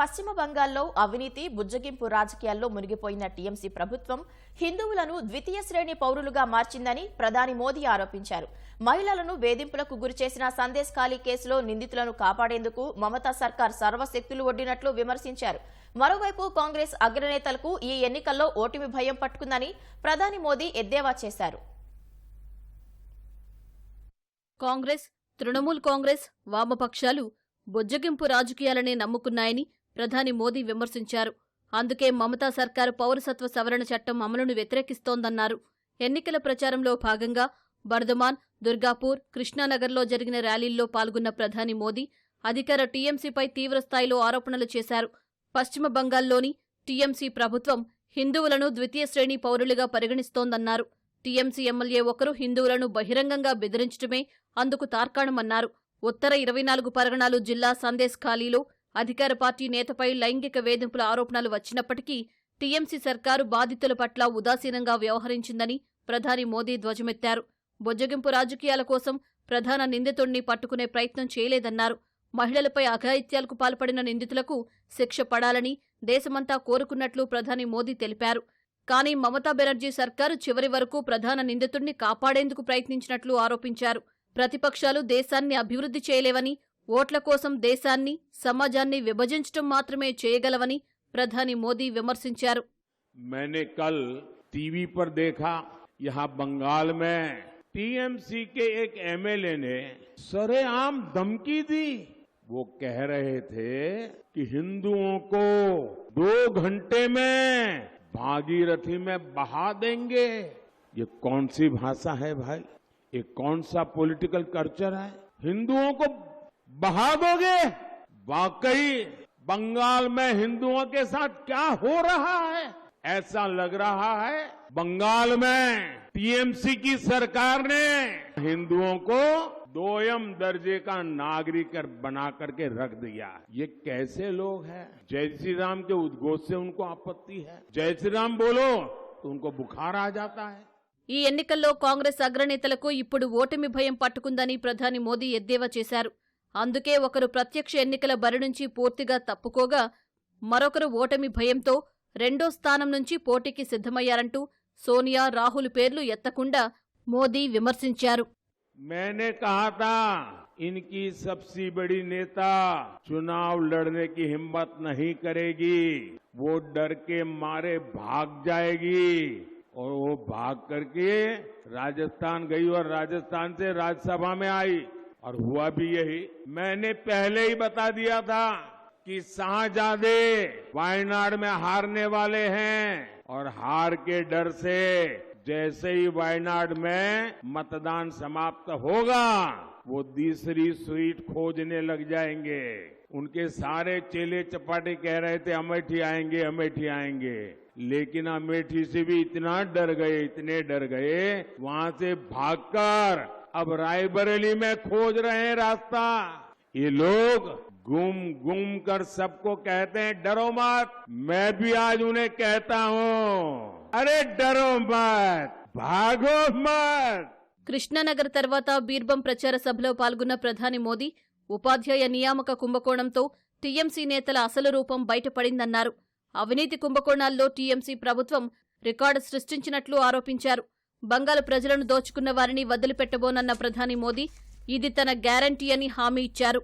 పశ్చిమ బంగాల్లో అవినీతి బుజ్జగింపు రాజకీయాల్లో మునిగిపోయిన టీఎంసీ ప్రభుత్వం హిందువులను ద్వితీయ శ్రేణి పౌరులుగా మార్చిందని ప్రధాని మోదీ ఆరోపించారు. మహిళలను వేధింపులకు గురిచేసిన సందేశ్ ఖాళీ కేసులో నిందితులను కాపాడేందుకు మమతా సర్కార్ సర్వశక్తులు ఒడ్డినట్లు విమర్శించారు. మరోవైపు కాంగ్రెస్ అగ్రనేతలకు ఈ ఎన్నికల్లో ఓటమి భయం పట్టుకుందని ప్రధాని మోదీ ఎద్దేవా చేశారు. కాంగ్రెస్ తృణమూల్ కాంగ్రెస్ వామపక్షాలు బొజ్జగింపు రాజకీయాలనే నమ్ముకున్నాయని ప్రధాని మోదీ విమర్శించారు. అందుకే మమతా సర్కారు పౌరసత్వ సవరణ చట్టం అమలును వ్యతిరేకిస్తోందన్నారు. ఎన్నికల ప్రచారంలో భాగంగా బర్ధమాన్ దుర్గాపూర్ కృష్ణానగర్లో జరిగిన ర్యాలీల్లో పాల్గొన్న ప్రధాని మోదీ అధికార టీఎంసీపై తీవ్రస్థాయిలో ఆరోపణలు చేశారు. పశ్చిమ బంగాల్లోని టీఎంసీ ప్రభుత్వం హిందువులను ద్వితీయ శ్రేణి పౌరులుగా పరిగణిస్తోందన్నారు. టీఎంసీ ఎమ్మెల్యే ఒకరు హిందువులను బహిరంగంగా బెదిరించడమే అందుకు తార్కాణమన్నారు. ఉత్తర ఇరవై నాలుగు పరగణాలు జిల్లా సందేశ్ ఖాళీలో అధికార పార్టీ నేతపై లైంగిక వేధింపుల ఆరోపణలు వచ్చినప్పటికీ టీఎంసీ సర్కారు బాధితుల పట్ల ఉదాసీనంగా వ్యవహరించిందని ప్రధాని మోదీ ధ్వజమెత్తారు. బొజ్జగింపు రాజకీయాల కోసం ప్రధాన నిందితుణ్ణి పట్టుకునే ప్రయత్నం చేయలేదన్నారు. మహిళలపై అఘాయిత్యాలకు పాల్పడిన నిందితులకు శిక్ష పడాలని దేశమంతా కోరుకున్నట్లు ప్రధాని మోదీ తెలిపారు. కానీ మమతా బెనర్జీ సర్కారు చివరి వరకు ప్రధాన నిందితుణ్ణి కాపాడేందుకు ప్రయత్నించినట్లు ఆరోపించారు. ప్రతిపక్షాలు దేశాన్ని అభివృద్ధి చేయలేవని ఓట్ల కోసం దేశాన్ని సమాజాన్ని విభజించటం మాత్రమే చేయగలవని ప్రధాని మోదీ విమర్శించారు मैंने कल टीवी पर देखा यहाँ बंगाल में टीएमसी के एक एमएलए ने सरेआम धमकी दी वो कह रहे थे कि हिंदुओं को दो घंटे में भागीरथी में बहा देंगे ये कौन सी भाषा है भाई ये कौन सा पॉलिटिकल कल्चर है हिंदुओं को बहा दोगे वाकई बंगाल में हिंदुओं के साथ क्या हो रहा है ऐसा लग रहा है बंगाल में टीएमसी की सरकार ने हिंदुओं को दोयम दर्जे का नागरिक बना करके रख दिया है ये कैसे लोग हैं जय श्री राम के उद्घोष से उनको आपत्ति है जय श्री राम बोलो तो उनको बुखार आ जाता है ఈ ఎన్నికల్లో కాంగ్రెస్ అగ్రనేతలకు ఇప్పుడు ఓటమి భయం పట్టుకుందని ప్రధాని మోదీ ఎద్దేవా చేశారు అందుకే ఒకరు ప్రత్యక్ష ఎన్నికల బరి నుంచి పూర్తిగా తప్పుకోగా మరొకరు ఓటమి భయంతో రెండో స్థానం నుంచి పోటీకి సిద్ధమయ్యారంటూ సోనియా రాహుల్ పేర్లు ఎత్తకుండా మోదీ విమర్శించారు मैंने कहा था इनकी सबसे बड़ी नेता चुनाव लड़ने की हिम्मत नहीं करेगी वो डर के मारे भाग जाएगी और वो भाग करके राजस्थान गई और राजस्थान से राज्यसभा में आई और हुआ भी यही। मैंने पहले ही बता दिया था कि शाहजादे वायनाड में हारने वाले हैं और हार के डर से जैसे ही वायनाड में मतदान समाप्त होगा, वो तीसरी सीट खोजने लग जाएँगे। उनके सारे चेले चपाटे कह रहे थे, अमेठी आएँगे अमेठी आएँगे। लेकिन अमेठी से भी इतना डर गए, इतने डर गए, वहाँ से भागकर अब रायबरेली में खोज रहे हैं रास्ता ये लोग गुम गुम कर सबको कहते हैं डरो मत मैं भी आज उन्हें कहता हूँ अरे डरो मत भागो मत కృష్ణానగర్ తర్వాత బీర్బం ప్రచార సభలో పాల్గొన్న ప్రధాని మోదీ ఉపాధ్యాయ నియామక కుంభకోణంతో టీఎంసీ నేతల అసలు రూపం బయటపడిందన్నారు అవినీతి కుంభకోణాల్లో టీఎంసీ ప్రభుత్వం రికార్డు సృష్టించినట్లు ఆరోపించారు బంగాలు ప్రజలను దోచుకున్న వారిని వదిలిపెట్టబోనన్న ప్రధాని మోదీ ఇది తన గ్యారంటీ అని హామీ ఇచ్చారు.